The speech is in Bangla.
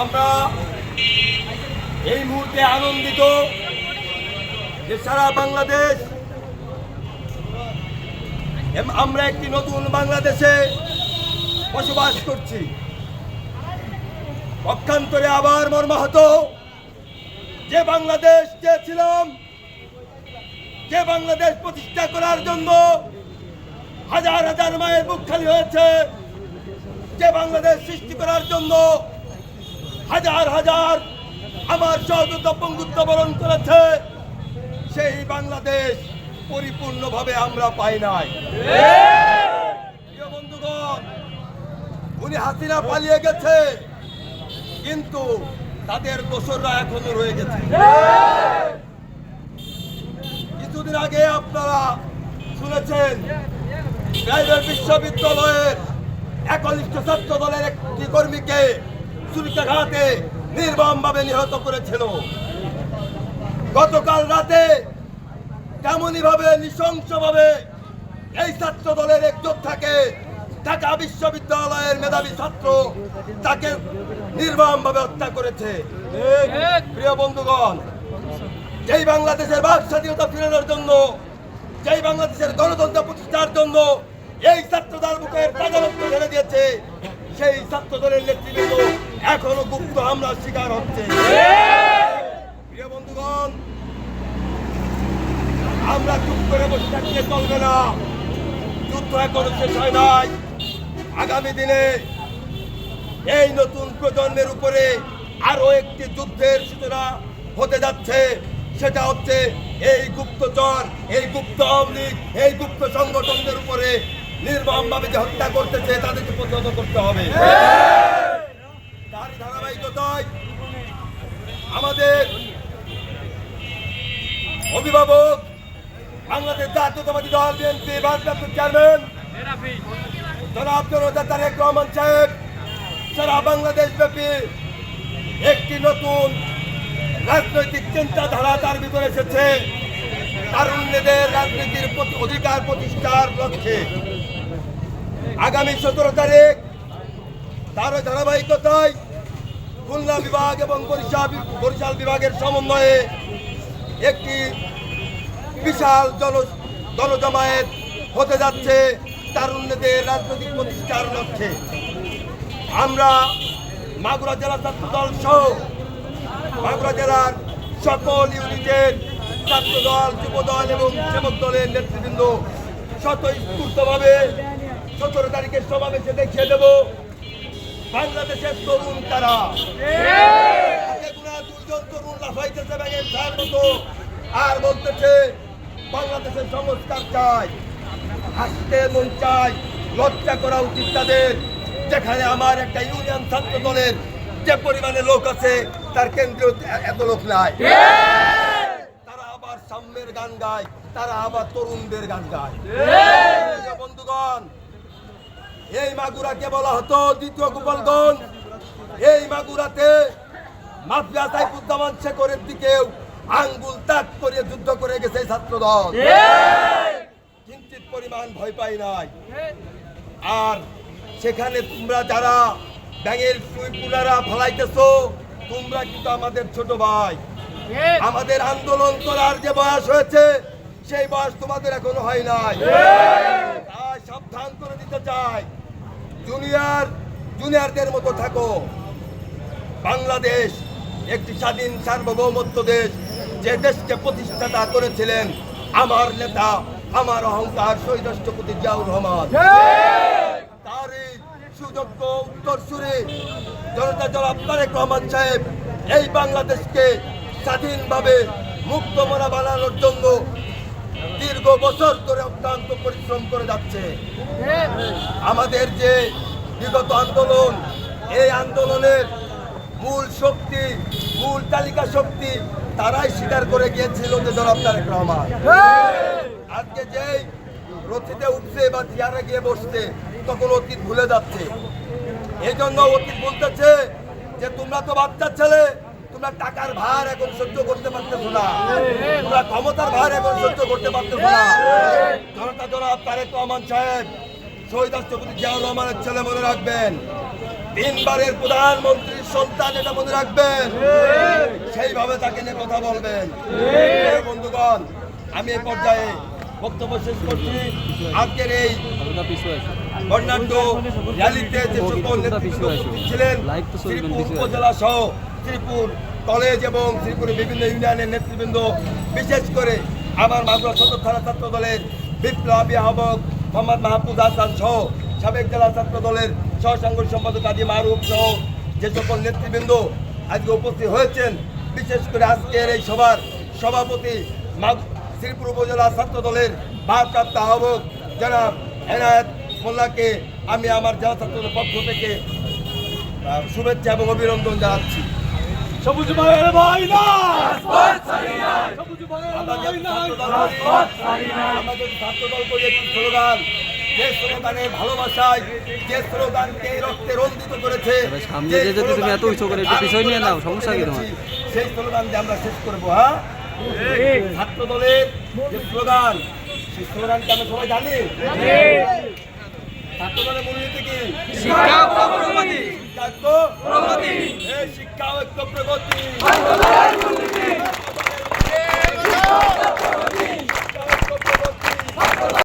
আমরা এই মুহূর্তে আনন্দিত যে সারা বাংলাদেশ আমরা একটি নতুন বাংলাদেশে বসবাস করছি। পক্ষান্তরে আবার মর্মাহত যে বাংলাদেশ চেয়েছিলাম, যে বাংলাদেশ প্রতিষ্ঠা করার জন্য হাজার হাজার মায়ের বুক খালি হয়েছে, যে বাংলাদেশ সৃষ্টি করার জন্য হাজার হাজার আমার সহযোদ্ধা পঙ্গুত্ব বরণ করেছে, সেই বাংলাদেশ পরিপূর্ণভাবে আমরা পাই নাই। বন্ধুগণ উনি হাসিনা পালিয়ে গেছে, কিন্তু তাদের দোসররা এখনও রয়ে গেছে। কিছুদিন আগে আপনারা শুনেছেন বিশ্ববিদ্যালয়ের একনিষ্ঠ ছাত্র দলের একটি কর্মীকে ছুরিকাঘাতে নির্মমভাবে নিহত করেছিল। গতকাল রাতে তেমনই ভাবে নৃশংসভাবে এই ছাত্র দলের এক যোদ্ধাকে ঢাকা বিশ্ববিদ্যালয়ের মেধাবী ছাত্র তাকে নির্মমভাবে হত্যা করেছে। প্রিয় বন্ধুগণ যেই বাংলাদেশের বাক স্বাধীনতা ফিরানোর জন্য যেই বাংলাদেশের গণতন্ত্র প্রতিষ্ঠার জন্য এই ছাত্র দল বুকের ছেড়ে দিয়েছে সেই ছাত্র দলের নেতৃবৃন্দ এখনও গুপ্ত হামলার শিকার হচ্ছে। প্রিয় বন্ধুগণ আমরা চুপ করে বসে থাকলে চলবে না। যুদ্ধ এখনও শেষ হয় নাই। আগামী দিনে এই নতুন প্রজন্মের উপরে আরও একটি যুদ্ধের সূচনা হতে যাচ্ছে। সেটা হচ্ছে এই গুপ্তচর এই গুপ্ত আওয়ামী এই গুপ্ত সংগঠনদের উপরে নির্মমভাবে যে হত্যা করতেছে, তাদেরকে প্রতিহত করতে হবে। তারই ধারাবাহিকতায় আমাদের অভিভাবক বাংলাদেশ জাতীয়তাবাদী দল বিএনপি ভারপ্রাপ্ত চেয়ারম্যান জনাব তারেক রহমান সাহেব সারা বাংলাদেশ ব্যাপী একটি নতুন রাজনৈতিক চিন্তাধারা তার ভিতরে এসেছে। তারুণ্যদের রাজনীতির প্রতি- অধিকার প্রতিষ্ঠার লক্ষ্যে। আগামী সতেরো তারিখ তার ধারাবাহিকতায় খুলনা বিভাগ এবং বরিশাল বরিশাল বিভাগের সমন্বয়ে একটি বিশাল জন জনজমায়েত হতে যাচ্ছে তারুণ্যদের রাজনৈতিক প্রতিষ্ঠার লক্ষ্যে। আমরা মাগুরা জেলা ছাত্র দল সহ মাগুরা জেলার সকল ইউনিটের ছাত্র দল, যুব দল এবং সেবক দলের নেতৃবৃন্দ স্বতঃস্ফূর্তভাবে সতেরো তারিখের সমাবেশে দেখিয়ে দেব বাংলাদেশের তরুণ তারা। তরুণ আর বলতেছে, বাংলাদেশের সংস্কার চাই, হাসতে মন চাই, লজ্জা করা উচিত তাদের। যেখানে আমার একটা ইউনিয়ন ছাত্র দলের যে পরিমাণে লোক আছে তার কেন্দ্রীয় এত লোক নাই। তারা আবার সাম্যের গান গায় তারা আবার তরুণদের গান গায়। বন্ধুগণ এই মাগুরাকে বলা হতো দ্বিতীয় গোপালগঞ্জ। এই মাগুরাতে মাফিয়া সাইফুজ্জামান শেখরের দিকেও আঙ্গুল তাক করে যুদ্ধ করে গেছে এই ছাত্র দল। কিঞ্চিত পরিমাণ ভয় পাই নাই। আর সেখানে তোমরা যারা ব্যাঙের পুনারা ফলাইতেছো তোমরা কিন্তু আমাদের ছোট ভাই। আমাদের আন্দোলন করার যে বয়স হয়েছে সেই বয়স তোমাদের এখনও হয় নাই। তাই সাবধান করে দিতে চাই। জুনিয়র জুনিয়রদের মতো থাকো। বাংলাদেশ একটি স্বাধীন সার্বভৌমত্ব দেশ যে দেশকে প্রতিষ্ঠাতা করেছিলেন আমার নেতা আমার অহংকার শহীদ রাষ্ট্রপতি জিয়াউর রহমান। সুযোগ্য উত্তরসূরি জনতা জনাব তারেক রহমান সাহেব, এই বাংলাদেশকে স্বাধীনভাবে মুক্ত মনা বানানোর জন্য দীর্ঘ বছর ধরে অত্যন্ত পরিশ্রম করে যাচ্ছে। আমাদের যে বিগত আন্দোলন, এই আন্দোলনের মূল শক্তি, মূল তালিকা শক্তি তারাই স্বীকার করে গিয়েছিল যে জনাব তারেক রহমান। আজকে যেই রথিতে উঠছে বা চেয়ারে গিয়ে বসছে তখন অতীত ভুলে যাচ্ছে। এই জন্য অতীত বলতেছে যে, তোমরা তো বাচ্চা ছেলে, তোমরা টাকার ভার এখন সহ্য করতে পারতেছো না। তোমরা ক্ষমতার ভার এখন সহ্য করতে পারতেছি না। জনতা জনাব তারেক রহমান সাহেব, শহীদ রাষ্ট্রপতি জিয়াউর রহমানের ছেলে মনে রাখবেন। তিনবারের প্রধানমন্ত্রীর সন্তান এটা মনে রাখবেন। সেইভাবে তাকে নিয়ে কথা বলবেন। বন্ধুগণ, আমি এই পর্যায়ে বক্তব্য শেষ করছি। আজকের এই বর্ণাঢ্য র্যালিতে যে সকল নেতৃত্ব ছিলেন শ্রীপুর উপজেলা সহ শ্রীপুর কলেজ এবং শ্রীপুরের বিভিন্ন ইউনিয়নের নেতৃবৃন্দ বিশেষ করে আমার মাগুরা সদর থানা ছাত্র দলের বিপ্লবী আহ্বক মোহাম্মদ মাহফুজ হাসান সহ সাবেক জেলা ছাত্র দলের সহ সম্পাদক কাজী মারুফ সহ যে সকল নেতৃবৃন্দ আজকে উপস্থিত হয়েছেন বিশেষ করে আজকের এই সভার সভাপতি শ্রীপুর উপজেলা ছাত্র দলের ভারপ্রাপ্ত আহ্বক জনাব এনায়ত মোল্লাকে আমি আমার জেলা ছাত্র দলের পক্ষ থেকে শুভেচ্ছা এবং অভিনন্দন জানাচ্ছি। সবুজ ভাইয়ের ভাই না। সবুজ ভাইয়ের আমরা ভাই যেহেতু না। ছাত্র দল করি, একটি স্লোগান যে স্লোগানে ভালোবাসায় যে স্লোগানকে রক্তে রঞ্জিত করেছে সামনে যে যেতে তুমি এত উঁচু করে একটু পিছনে নিয়ে নাও, সমস্যা কি তোমার? সেই স্লোগান দিয়ে আমরা শেষ করব হ্যাঁ? ছাত্র দলের যে স্লোগান সেই স্লোগানকে আমরা সবাই জানি। ছাত্রদের মূলনীতি শিক্ষা প্রগতি। প্রগতি। এই শিক্ষা ঐক্য প্রগতি।